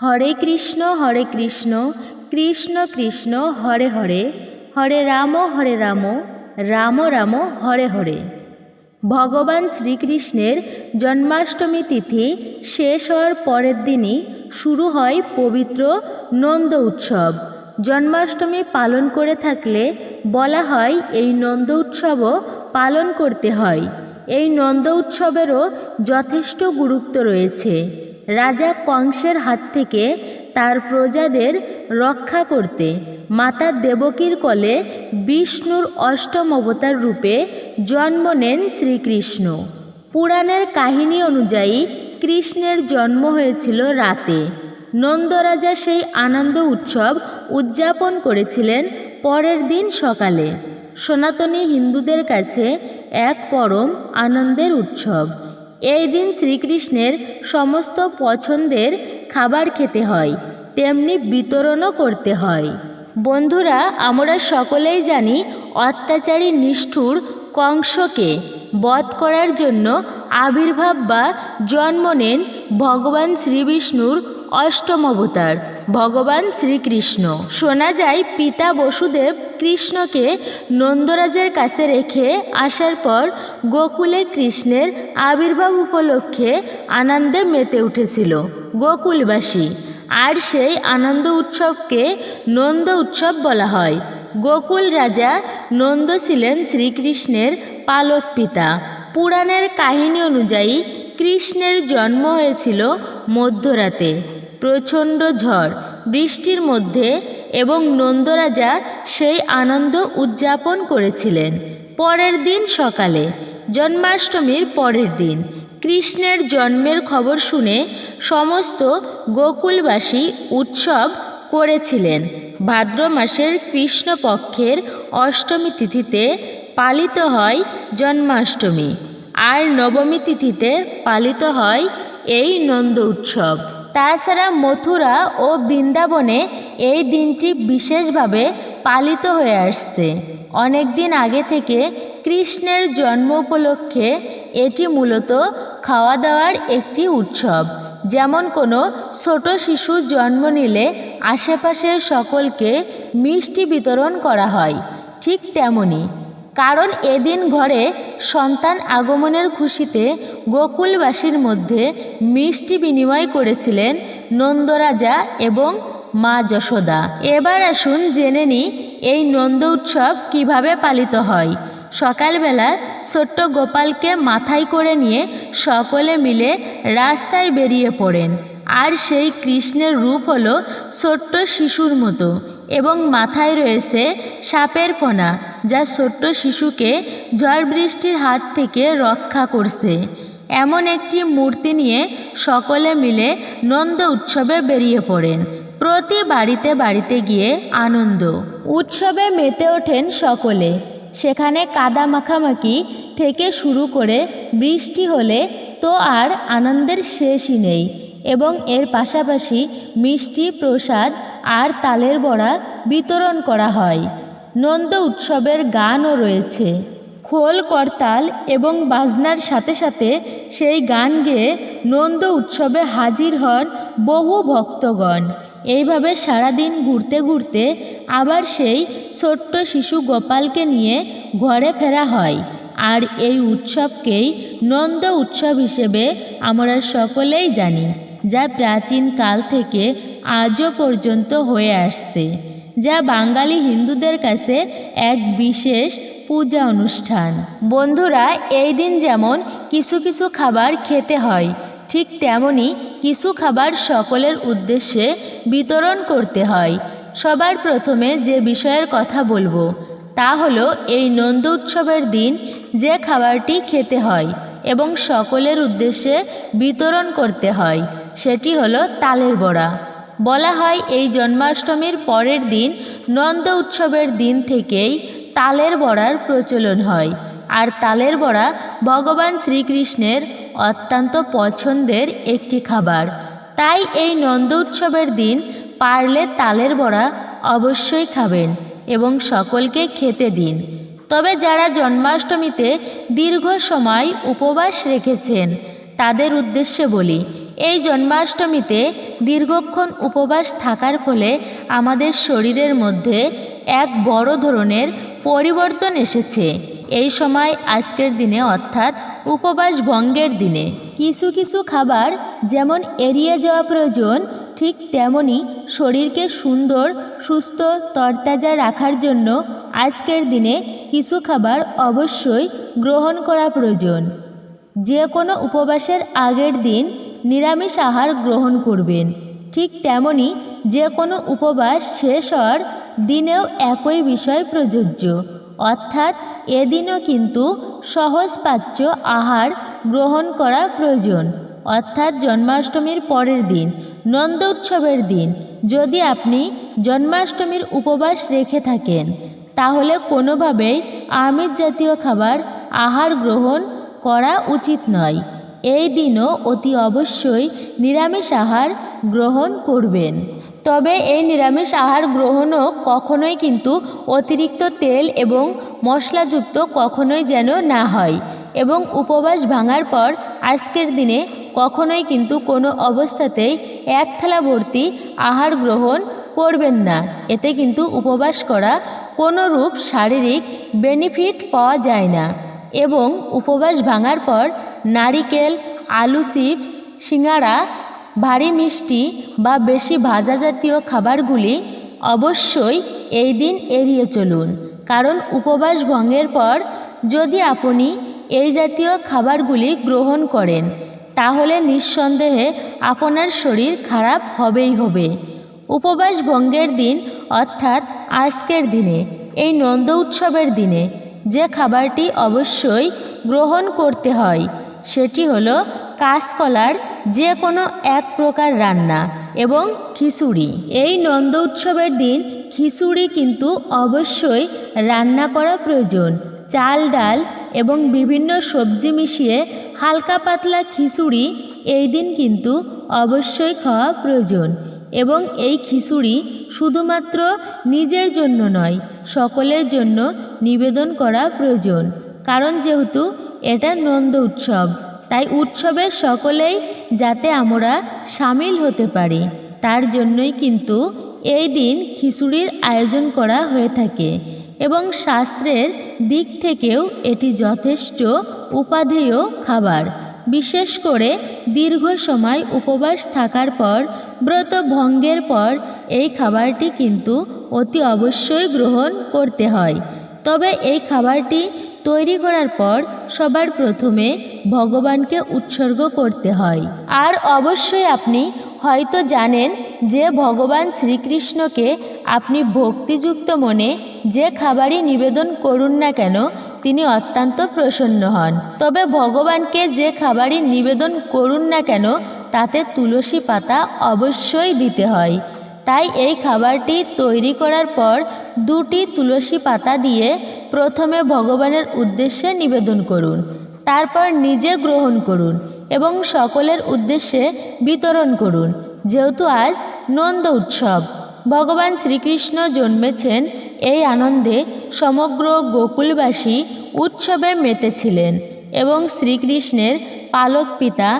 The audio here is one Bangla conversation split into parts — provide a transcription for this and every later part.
হরে কৃষ্ণ হরে কৃষ্ণ কৃষ্ণ কৃষ্ণ, হরে হরে হরে রাম হরে রাম রাম রাম, হরে হরে। ভগবান শ্রীকৃষ্ণের জন্মাষ্টমী তিথি শেষ হওয়ার পরের দিনই শুরু হয় পবিত্র নন্দ উৎসব। জন্মাষ্টমী পালন করে থাকলে বলা হয় এই নন্দ উৎসবও পালন করতে হয়। এই নন্দ উৎসবেরও যথেষ্ট গুরুত্ব রয়েছে। রাজা কংসের হাত থেকে তার প্রজাদের রক্ষা করতে মাতা দেবকীর কলে বিষ্ণুর অষ্টম অবতার রূপে জন্ম নেন শ্রীকৃষ্ণ। পুরাণের কাহিনী অনুযায়ী কৃষ্ণের জন্ম হয়েছিল রাতে। নন্দরাজা সেই আনন্দ উৎসব উদযাপন করেছিলেন পরের দিন সকালে। সনাতনী হিন্দুদের কাছে এক পরম আনন্দের উৎসব। এই দিন শ্রীকৃষ্ণের সমস্ত পছন্দের খাবার খেতে হয়, তেমনি বিতরণও করতে হয়। বন্ধুরা, আমরা সকলেই জানি অত্যাচারী নিষ্ঠুর কংসকে বধ করার জন্য আবির্ভাব বা জন্ম নেন ভগবান শ্রীবিষ্ণুর অষ্টম অবতার, ভগবান শ্রীকৃষ্ণ। শোনা যায় পিতা বসুদেব কৃষ্ণকে নন্দরাজের কাছে রেখে আসার পর গোকুলে কৃষ্ণের আবির্ভাব উপলক্ষে আনন্দে মেতে উঠেছিল গোকুলবাসী। আর সেই আনন্দ উৎসবকে নন্দ উৎসব বলা হয়। গোকুল রাজা নন্দ ছিলেন শ্রীকৃষ্ণের পালক পিতা। পুরাণের কাহিনী অনুযায়ী কৃষ্ণের জন্ম হয়েছিল মধ্যরাতে। প্রচণ্ড ঝড়, বৃষ্টির মধ্যে এবং নন্দরাজা সেই আনন্দ উদযাপন করেছিলেন। পরের দিন সকালে, জন্মাষ্টমীর পরের দিন, কৃষ্ণের জন্মের খবর শুনে সমস্ত গোকুলবাসী উৎসব করেছিলেন। ভাদ্র মাসের কৃষ্ণপক্ষের অষ্টমী তিথিতে পালিত হয় জন্মাষ্টমী। আর নবমী তিথিতে পালিত হয় এই নন্দ উৎসব। তাছাড়া মথুরা ও বৃন্দাবনে এই দিনটি বিশেষভাবে পালিত হয়ে আসছে। অনেক দিন আগে থেকে কৃষ্ণের জন্ম উপলক্ষে এটি মূলত খাওয়া দাওয়ার একটি উৎসব। যেমন কোনো ছোট শিশু জন্ম নিলে আশেপাশের সকলকে মিষ্টি বিতরণ করা হয়, ঠিক তেমনই কারণ এদিন ঘরে সন্তান আগমনের খুশিতে গোকুলবাসীর মধ্যে মিষ্টি বিনিময় করেছিলেন নন্দরাজা এবং মা যশোদা। এবার আসুন জেনে নিই এই নন্দ উৎসব কীভাবে পালিত হয়। সকালবেলা ছোট্ট গোপালকে মাথায় করে নিয়ে সকলে মিলে রাস্তায় বেরিয়ে পড়েন। আর সেই কৃষ্ণের রূপ হলো ছোট্ট শিশুর মতো এবং মাথায় রয়েছে সাপের ফোনা যা ছোট্ট শিশুকে ঝড় বৃষ্টির হাত থেকে রক্ষা করছে। এমন একটি মূর্তি নিয়ে সকলে মিলে নন্দ উৎসবে বেরিয়ে পড়েন। প্রতি বাড়িতে বাড়িতে গিয়ে আনন্দ। উৎসবে মেতে ওঠেন সকলে। সেখানে কাদা মাখামাখি থেকে শুরু করে বৃষ্টি হলে তো আর আনন্দের শেষই নেই এবং এর পাশাপাশি মিষ্টি, প্রসাদ আর তালের বড়া বিতরণ করা হয়। নন্দ উৎসবের গানও রয়েছে। খোল করতাল এবং বাজনার সাথে সাথে সেই গান গেয়ে নন্দ উৎসবে হাজির হন বহু ভক্তগণ। এইভাবে সারাদিন ঘুরতে ঘুরতে আবার সেই ছোট্ট শিশু গোপালকে নিয়ে ঘরে ফেরা হয়। আর এই উৎসবকেই নন্দ উৎসব হিসেবে আমরা সকলেই জানি, যা প্রাচীন কাল থেকে আজও পর্যন্ত হয়ে আসছে। যা বাঙালি হিন্দুদের কাছে এক বিশেষ পূজা অনুষ্ঠান। বন্ধুরা, এই দিন যেমন কিছু কিছু খাবার খেতে হয়, ঠিক তেমনই কিছু খাবার সকলের উদ্দেশ্যে বিতরণ করতে হয়। সবার প্রথমে যে বিষয়ের কথা বলব, তা হলো এই নন্দ উৎসবের দিন যে খাবারটি খেতে হয় এবং সকলের উদ্দেশ্যে বিতরণ করতে হয়, সেটি হলো তালের বড়া। বলা হয় এই জন্মাষ্টমীর পরের দিন নন্দ উৎসবের দিন থেকেই তালের বড়ার প্রচলন হয়। আর তালের বড়া ভগবান শ্রীকৃষ্ণের অত্যন্ত পছন্দের একটি খাবার। তাই এই নন্দ উৎসবের দিন পারলে তালের বড়া অবশ্যই খাবেন এবং সকলকে খেতে দিন। তবে যারা জন্মাষ্টমীতে দীর্ঘ সময় উপবাস রেখেছেন, তাদের উদ্দেশ্যে বলি এই জন্মাষ্টমীতে দীর্ঘক্ষণ উপবাস থাকার ফলে আমাদের শরীরের মধ্যে এক বড় ধরনের পরিবর্তন এসেছে। এই সময় আজকের দিনে অর্থাৎ উপবাস ভঙ্গের দিনে কিছু কিছু খাবার যেমন এড়িয়ে যাওয়া প্রয়োজন, ঠিক তেমনি শরীরকে সুন্দর, সুস্থ, তরতাজা রাখার জন্য আজকের দিনে কিছু খাবার অবশ্যই গ্রহণ করা প্রয়োজন। যে কোনো উপবাসের আগের দিন নিরামিষ আহার গ্রহণ করবেন। ঠিক তেমনি যে কোনো উপবাস শেষ হওয়ার দিনেও একই বিষয় প্রযোজ্য। অর্থাৎ এদিনও কিন্তু সহজপাচ্য আহার গ্রহণ করা প্রয়োজন। অর্থাৎ জন্মাষ্টমীর পরের দিন, নন্দ উৎসবের দিন, যদি আপনি জন্মাষ্টমীর উপবাস রেখে থাকেন, তাহলে কোনোভাবেই আমিষ জাতীয় খাবার আহার গ্রহণ করা উচিত নয়। এই দিনও অতি অবশ্যই নিরামিষ আহার গ্রহণ করবেন। তবে এই নিরামিষ আহার গ্রহণও কখনোই কিন্তু অতিরিক্ত তেল এবং মশলাযুক্ত কখনোই যেন না হয় এবং উপবাস ভাঙার পর আজকের দিনে কখনোই কিন্তু কোনো অবস্থাতেই এক থালা ভর্তি আহার গ্রহণ করবেন না। এতে কিন্তু উপবাস করা কোনো রূপ শারীরিক বেনিফিট পাওয়া যায় না এবং উপবাস ভাঙার পর নারিকেল, আলু চিপস, সিঙ্গাড়া, ভারী মিষ্টি বা বেশি ভাজা জাতীয় খাবারগুলি অবশ্যই এই দিন এড়িয়ে চলুন। কারণ উপবাস ভঙ্গের পর যদি আপনি এই জাতীয় খাবারগুলি গ্রহণ করেন, তাহলে নিঃসন্দেহে আপনার শরীর খারাপ হবেই হবে। উপবাস ভঙ্গের দিন অর্থাৎ আজকের দিনে, এই নন্দ উৎসবের দিনে, যে খাবারটি অবশ্যই গ্রহণ করতে হয় সেটি হলো কাঁচকলার যে কোনো এক প্রকার রান্না এবং খিচুড়ি। এই নন্দ উৎসবের দিন খিচুড়ি কিন্তু অবশ্যই রান্না করা প্রয়োজন। চাল, ডাল এবং বিভিন্ন সবজি মিশিয়ে হালকা পাতলা খিচুড়ি এই দিন কিন্তু অবশ্যই খাওয়া প্রয়োজন এবং এই খিচুড়ি শুধুমাত্র নিজের জন্য নয়, সকলের জন্য নিবেদন করা প্রয়োজন। কারণ যেহেতু এটা নন্দ উৎসব। তাই উৎসবে সকলেই যাতে আমরা সামিল হতে পারি, তার জন্যই কিন্তু এই দিন খিচুড়ির আয়োজন করা হয়ে থাকে এবং শাস্ত্রের দিক থেকেও এটি যথেষ্ট উপাধেয় খাবার। বিশেষ করে দীর্ঘ সময় উপবাস থাকার পর, ব্রত ভঙ্গের পর এই খাবারটি কিন্তু অতি অবশ্যই গ্রহণ করতে হয়। তবে এই খাবারটি তৈরি করার পর সবার প্রথমে ভগবানকে উৎসর্গ করতে হয়। আর অবশ্যই আপনি হয়তো জানেন যে ভগবান শ্রীকৃষ্ণকে আপনি ভক্তিযুক্ত মনে যে খাবারই নিবেদন করুন না কেন, তিনি অত্যন্ত প্রসন্ন হন। তবে ভগবানকে যে খাবারই নিবেদন করুন না কেন, তাতে তুলসী পাতা অবশ্যই দিতে হয়। তাই এই খাবারটি তৈরি করার পর দুটি তুলসী পাতা দিয়ে প্রথমে ভগবানের উদ্দেশ্যে নিবেদন করুন, তারপর নিজে গ্রহণ করুন এবং সকলের উদ্দেশ্যে বিতরণ করুন, যেহেতু আজ নন্দ উৎসব। ভগবান শ্রীকৃষ্ণ জন্মেছেন এই আনন্দে সমগ্র গোকুলবাসী উৎসবে মেতেছিলেন এবং শ্রীকৃষ্ণের পালক পিতা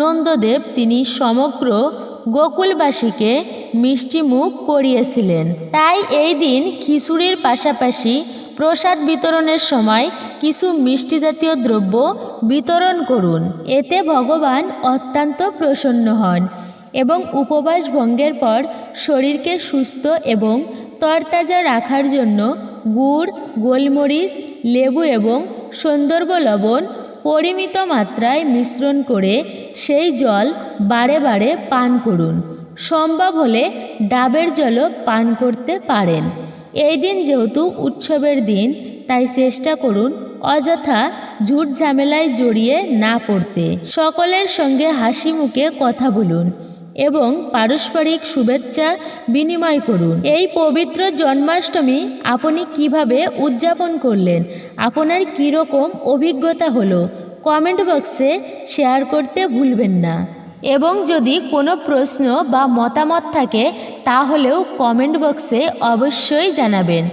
নন্দদেব তিনি সমগ্র গোকুলবাসীকে মিষ্টি মুখ করিয়েছিলেন। তাই এই দিন খিচুড়ির পাশাপাশি প্রসাদ বিতরণের সময় কিছু মিষ্টি জাতীয় দ্রব্য বিতরণ করুন। এতে ভগবান অত্যন্ত প্রসন্ন হন এবং উপবাস ভঙ্গের পর শরীরকে সুস্থ এবং তরতাজা রাখার জন্য গুড়, গোলমরিচ, লেবু এবং সন্দর্ভ লবণ পরিমিত মাত্রায় মিশ্রণ করে সেই জল বারে বারে পান করুন। সম্ভব হলে ডাবের জলও পান করতে পারেন। এই দিন যেহেতু উৎসবের দিন, তাই চেষ্টা করুন অযথা ঝুট ঝামেলায় জড়িয়ে না পড়তে। সকলের সঙ্গে হাসি মুখে কথা বলুন এবং পারস্পরিক শুভেচ্ছা বিনিময় করুন। এই পবিত্র জন্মাষ্টমী আপনি কীভাবে উদযাপন করলেন? আপনার কীরকম অভিজ্ঞতা হলো? কমেন্ট বক্সে শেয়ার করতে ভুলবেন না। এবং যদি কোনো প্রশ্ন বা মতামত থাকে, তাহলেও কমেন্ট বক্সে অবশ্যই জানাবেন।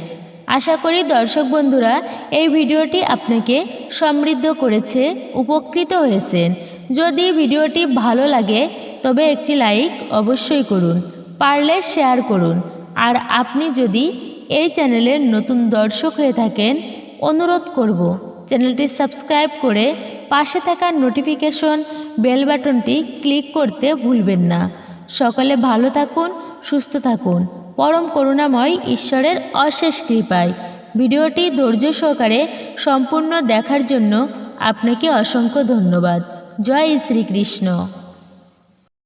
আশা করি দর্শক বন্ধুরা, এই ভিডিওটি আপনাকে সমৃদ্ধ করেছে, উপকৃত হয়েছেন। যদি ভিডিওটি ভালো লাগে, তবে একটি লাইক অবশ্যই করুন, পারলে শেয়ার করুন। আর আপনি যদি এই চ্যানেলের নতুন দর্শক হয়ে থাকেন, অনুরোধ করব, চ্যানেলটি সাবস্ক্রাইব করে পাশে থাকা নোটিফিকেশন বেল বাটনটি ক্লিক করতে ভুলবেন না। সকালে ভালো থাকুন, সুস্থ থাকুন। পরম করুণাময় ঈশ্বরের অশেষ কৃপায়। ভিডিওটি ধৈর্য সহকারে সম্পূর্ণ দেখার জন্য আপনাকে অসংখ্য ধন্যবাদ। জয় শ্রীকৃষ্ণ।